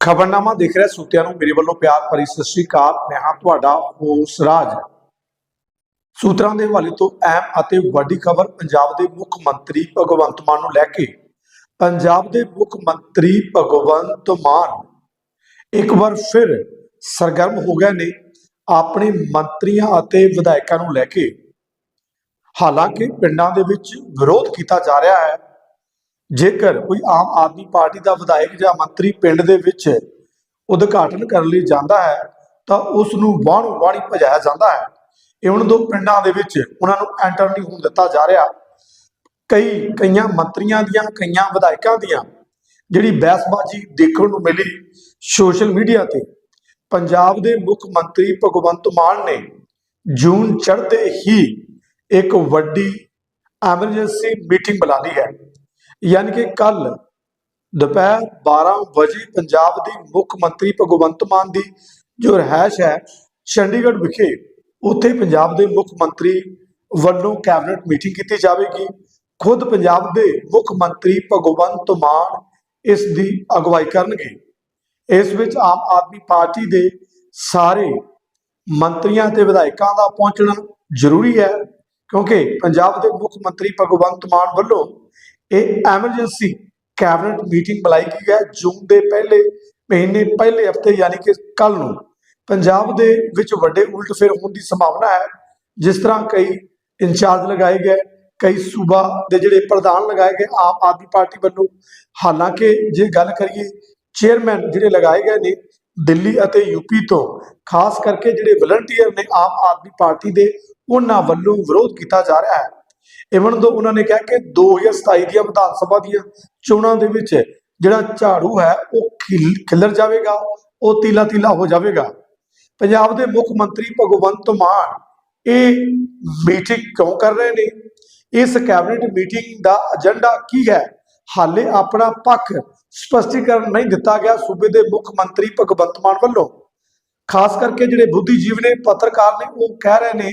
ਖਬਰਨਾਮਾ ਦੇਖ ਰਿਹਾ ਸੁਤਿਆਂ ਨੂੰ, ਮੇਰੇ ਵੱਲੋਂ ਪਿਆਰ ਭਰੀ ਸਤਿ ਸ਼੍ਰੀ ਅਕਾਲ। ਮੈਂ ਹਾਂ ਤੁਹਾਡਾ ਹੋਸ ਰਾਜ। ਸੂਤਰਾਂ ਦੇ ਹਵਾਲੇ ਤੋਂ ਅਹਿਮ ਅਤੇ ਵੱਡੀ ਖਬਰ ਪੰਜਾਬ ਦੇ ਮੁੱਖ ਮੰਤਰੀ ਭਗਵੰਤ ਮਾਨ ਨੂੰ ਲੈ ਕੇ। ਪੰਜਾਬ ਦੇ ਮੁੱਖ ਮੰਤਰੀ ਭਗਵੰਤ ਮਾਨ ਇੱਕ ਵਾਰ ਫਿਰ ਸਰਗਰਮ ਹੋ ਗਏ ਨੇ ਆਪਣੇ ਮੰਤਰੀਆਂ ਅਤੇ ਵਿਧਾਇਕਾਂ ਨੂੰ ਲੈ ਕੇ। ਹਾਲਾਂਕਿ ਪਿੰਡਾਂ ਦੇ ਵਿੱਚ ਵਿਰੋਧ ਕੀਤਾ ਜਾ ਰਿਹਾ ਹੈ। ਜੇਕਰ ਕੋਈ ਆਮ ਆਦਮੀ ਪਾਰਟੀ ਦਾ ਵਿਧਾਇਕ ਜਾਂ ਮੰਤਰੀ ਪਿੰਡ ਦੇ ਵਿੱਚ ਉਦਘਾਟਨ ਕਰਨ ਲਈ ਜਾਂਦਾ ਹੈ, ਤਾਂ ਉਸ ਨੂੰ ਬਾਹਰੋਂ ਬਾਹਰੀ ਭਜਾਇਆ ਜਾਂਦਾ ਹੈ। ਇਹ ਦੋ ਪਿੰਡਾਂ ਦੇ ਵਿੱਚ ਉਹਨਾਂ ਨੂੰ ਐਂਟਰ ਨਹੀਂ ਹੋਣ ਦਿੱਤਾ ਜਾ ਰਿਹਾ। ਕਈ, ਕਈਆਂ ਮੰਤਰੀਆਂ ਦੀਆਂ, ਕਈਆਂ ਵਿਧਾਇਕਾਂ ਦੀਆਂ ਜਿਹੜੀ ਬਹਿਸਬਾਜ਼ੀ ਦੇਖਣ ਨੂੰ ਮਿਲੀ ਸੋਸ਼ਲ ਮੀਡੀਆ ਤੇ। ਪੰਜਾਬ ਦੇ ਮੁੱਖ ਮੰਤਰੀ ਭਗਵੰਤ ਮਾਨ ਨੇ ਜੂਨ ਚੜ੍ਹਦੇ ਹੀ ਇੱਕ ਵੱਡੀ ਐਮਰਜੈਂਸੀ ਮੀਟਿੰਗ ਬੁਲਾ ਲਈ ਹੈ। ਯਾਨੀ ਕਿ ਕੱਲ ਦੁਪਹਿਰ 12 ਵਜੇ ਪੰਜਾਬ ਦੇ ਮੁੱਖ ਮੰਤਰੀ ਭਗਵੰਤ ਮਾਨ ਦੀ ਜੋ ਰਹਿائش ਹੈ ਚੰਡੀਗੜ੍ਹ ਵਿਖੇ, ਉੱਥੇ ਪੰਜਾਬ ਦੇ ਮੁੱਖ ਮੰਤਰੀ ਵੱਲੋਂ ਕੈਬਨਿਟ ਮੀਟਿੰਗ ਕੀਤੀ ਜਾਵੇਗੀ। ਖੁਦ ਪੰਜਾਬ ਦੇ ਮੁੱਖ ਮੰਤਰੀ ਭਗਵੰਤ ਮਾਨ ਇਸ ਦੀ ਅਗਵਾਈ ਕਰਨਗੇ। ਇਸ ਵਿੱਚ ਆਮ ਆਦਮੀ ਪਾਰਟੀ ਦੇ ਸਾਰੇ ਮੰਤਰੀਆਂ ਤੇ ਵਿਧਾਇਕਾਂ ਦਾ ਪਹੁੰਚਣਾ ਜ਼ਰੂਰੀ ਹੈ, ਕਿਉਂਕਿ ਪੰਜਾਬ ਦੇ ਮੁੱਖ ਮੰਤਰੀ ਭਗਵੰਤ ਮਾਨ ਵੱਲੋਂ ਇਹ ਐਮਰਜੈਂਸੀ ਕੈਬਨਿਟ ਮੀਟਿੰਗ ਬੁਲਾਈ ਗਈ ਹੈ, ਜੂਨ ਦੇ ਪਹਿਲੇ ਮਹੀਨੇ, ਪਹਿਲੇ ਹਫ਼ਤੇ ਯਾਨੀ ਕਿ ਕੱਲ ਨੂੰ। ਪੰਜਾਬ ਦੇ ਵਿੱਚ ਵੱਡੇ ਉਲਟਫੇਰ ਹੋਣ ਦੀ ਸੰਭਾਵਨਾ ਹੈ, ਜਿਸ ਤਰ੍ਹਾਂ ਕਈ ਇੰਚਾਰਜ ਲਗਾਏ ਗਏ, ਕਈ ਸੂਬਾ ਦੇ ਜਿਹੜੇ ਪ੍ਰਧਾਨ ਲਗਾਏ ਗਏ, ਆਮ ਆਦਮੀ ਪਾਰਟੀ ਵੱਲੋਂ। ਹਾਲਾਂਕਿ ਜੇ ਗੱਲ ਕਰੀਏ ਚੇਅਰਮੈਨ ਜਿਹੜੇ ਲਗਾਏ ਗਏ ਨੇ, ਦਿੱਲੀ ਅਤੇ ਯੂਪੀ ਤੋਂ, ਖਾਸ ਕਰਕੇ ਜਿਹੜੇ ਵਲੰਟੀਅਰ ਨੇ ਆਮ ਆਦਮੀ ਪਾਰਟੀ ਦੇ, ਉਹਨਾਂ ਵੱਲੋਂ ਵਿਰੋਧ ਕੀਤਾ ਜਾ ਰਿਹਾ ਹੈ। ਇਵਨ ਦੋ ਉਹਨਾਂ ਨੇ ਕਿਹਾ ਕਿ 2027 ਦੀਆਂ ਵਿਧਾਨ ਸਭਾ ਦੀਆਂ ਚੋਣਾਂ ਦੇ ਵਿੱਚ ਜਿਹੜਾ ਝਾੜੂ ਹੈ, ਉਹ ਖਿਲ- ਖਿਲਰ ਜਾਵੇਗਾ, ਉਹ ਤੀਲਾ ਤੀਲਾ ਹੋ ਜਾਵੇਗਾ। ਪੰਜਾਬ ਦੇ ਮੁੱਖ ਮੰਤਰੀ ਭਗਵੰਤ ਮਾਨ ਇਹ ਮੀਟਿੰਗ ਕਿਉਂ ਕਰ ਰਹੇ ਨੇ? ਇਸ ਕੈਬਨਿਟ ਮੀਟਿੰਗ ਦਾ ਏਜੰਡਾ ਕੀ ਹੈ? ਹਾਲੇ ਆਪਣਾ ਪੱਖ ਸਪਸ਼ਟੀਕਰਨ ਨਹੀਂ ਦਿੱਤਾ ਗਿਆ ਸੂਬੇ ਦੇ ਮੁੱਖ ਮੰਤਰੀ ਭਗਵੰਤ ਮਾਨ ਵੱਲੋਂ। ਖਾਸ ਕਰਕੇ ਜਿਹੜੇ ਬੁੱਧੀਜੀਵ ਨੇ, ਪੱਤਰਕਾਰ ਨੇ, ਉਹ ਕਹਿ ਰਹੇ ਨੇ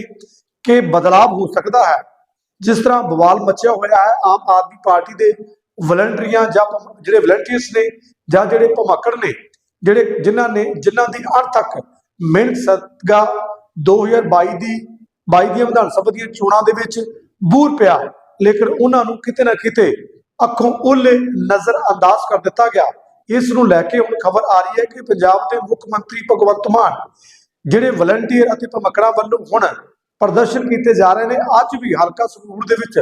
ਕਿ ਬਦਲਾਵ ਹੋ ਸਕਦਾ ਹੈ। ਜਿਸ ਤਰ੍ਹਾਂ ਬਵਾਲ ਮਚਿਆ ਹੋਇਆ ਹੈ, ਆਮ ਆਦਮੀ ਪਾਰਟੀ ਦੇ ਵਲੰਟੀਅਰਾਂ ਜਾਂ ਜਿਹੜੇ ਵਲੰਟੀਅਰਸ ਨੇ ਜਾਂ ਜਿਹੜੇ ਭਮੱਕੜ ਨੇ, ਜਿਹੜੇ ਜਿਨ੍ਹਾਂ ਨੇ, ਜਿਨ੍ਹਾਂ ਦੀ ਅਣ ਤੱਕ ਮਿਹਨਤ ਸਦਕਾ 2022 ਦੀ 22 ਦੀਆਂ ਵਿਧਾਨ ਸਭਾ ਦੀਆਂ ਚੋਣਾਂ ਦੇ ਵਿੱਚ ਬੂਰ ਪਿਆ ਲੇਕਿਨ ਉਹਨਾਂ ਨੂੰ ਕਿਤੇ ਨਾ ਕਿਤੇ ਅੱਖੋਂ ਓਲੇ ਨਜ਼ਰ ਅੰਦਾਜ਼ ਕਰ ਦਿੱਤਾ ਗਿਆ। ਇਸ ਨੂੰ ਲੈ ਕੇ ਹੁਣ ਖਬਰ ਆ ਰਹੀ ਹੈ ਕਿ ਪੰਜਾਬ ਦੇ ਮੁੱਖ ਮੰਤਰੀ ਭਗਵੰਤ ਮਾਨ, ਜਿਹੜੇ ਵਲੰਟੀਅਰ ਅਤੇ ਭਮੱਕੜਾਂ ਵੱਲੋਂ ਹੁਣ ਪ੍ਰਦਰਸ਼ਨ ਕੀਤੇ ਜਾ ਰਹੇ ਨੇ। ਅੱਜ ਵੀ ਹਲਕਾ ਸੰਗਰੂਰ ਦੇ ਵਿੱਚ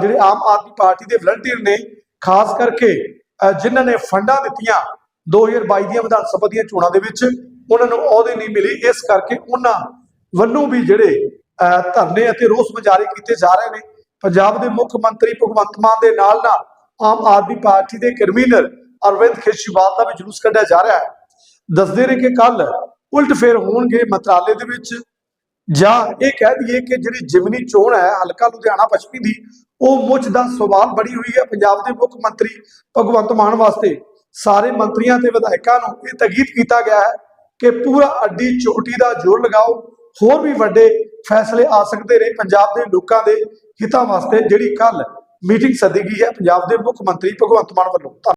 ਜਿਹੜੇ ਆਮ ਆਦਮੀ ਪਾਰਟੀ ਦੇ ਵਲੰਟੀਅਰ ਨੇ ਖਾਸ ਕਰਕੇ ਅਹ, ਜਿਨ੍ਹਾਂ ਨੇ ਫੰਡਾਂ ਦਿੱਤੀਆਂ 2022 ਦੀਆਂ ਵਿਧਾਨ ਸਭਾ ਦੀਆਂ ਚੋਣਾਂ ਦੇ ਵਿੱਚ ਉਹਨਾਂ ਨੂੰ ਅਹੁਦੇ ਨਹੀਂ ਮਿਲੇ। ਇਸ ਕਰਕੇ ਉਹਨਾਂ ਵੱਲੋਂ ਵੀ ਜਿਹੜੇ ਅਹ, ਧਰਨੇ ਅਤੇ ਰੋਸ ਮੁਜ਼ਾਹਰੇ ਕੀਤੇ ਜਾ ਰਹੇ ਨੇ। ਪੰਜਾਬ ਦੇ ਮੁੱਖ ਮੰਤਰੀ ਭਗਵੰਤ ਮਾਨ ਦੇ ਨਾਲ ਨਾਲ ਆਮ ਆਦਮੀ ਪਾਰਟੀ ਦੇ ਕਨਵੀਨਰ ਅਰਵਿੰਦ ਕੇਜਰੀਵਾਲ ਦਾ ਵੀ ਜਲੂਸ ਕੱਢਿਆ ਜਾ ਰਿਹਾ ਹੈ। ਦੱਸਦੇ ਨੇ ਕਿ ਕੱਲ ਉਲਟ ਫੇਰ ਹੋਣਗੇ ਮੰਤਰਾਲੇ ਦੇ ਵਿੱਚ। ਜਾਂ ਇਹ ਕਹਿ ਦਈਏ ਕਿ ਜਿਹੜੀ ਜਿਮਨੀ ਚੋਣ ਹੈ, ਹਲਕਾ ਲੁਧਿਆਣਾ ਪੱਛਮੀ ਦੀ, ਉਹ ਮੁੱਛ ਦਾ ਸਵਾਲ ਬੜੀ ਹੋਈ ਹੈ ਪੰਜਾਬ ਦੇ ਮੁੱਖ ਮੰਤਰੀ ਭਗਵੰਤ ਮਾਨ ਵਾਸਤੇ ਸਾਰੇ ਮੰਤਰੀਆਂ ਤੇ ਵਿਧਾਇਕਾਂ ਨੂੰ ਇਹ ਤਗੀਦ ਕੀਤਾ ਗਿਆ ਹੈ ਕਿ ਪੂਰਾ ਅੱਡੀ ਚੋਟੀ ਦਾ ਜ਼ੋਰ ਲਗਾਓ ਹੋਰ ਵੀ ਵੱਡੇ ਫੈਸਲੇ ਆ ਸਕਦੇ ਨੇ ਪੰਜਾਬ ਦੇ ਲੋਕਾਂ ਦੇ ਹਿੱਤਾਂ ਵਾਸਤੇ, ਜਿਹੜੀ ਕੱਲ ਮੀਟਿੰਗ ਸੱਦੀ ਗਈ ਹੈ ਪੰਜਾਬ ਦੇ ਮੁੱਖ ਮੰਤਰੀ ਭਗਵੰਤ ਮਾਨ ਵੱਲੋਂ ਧੰਨਵਾਦ।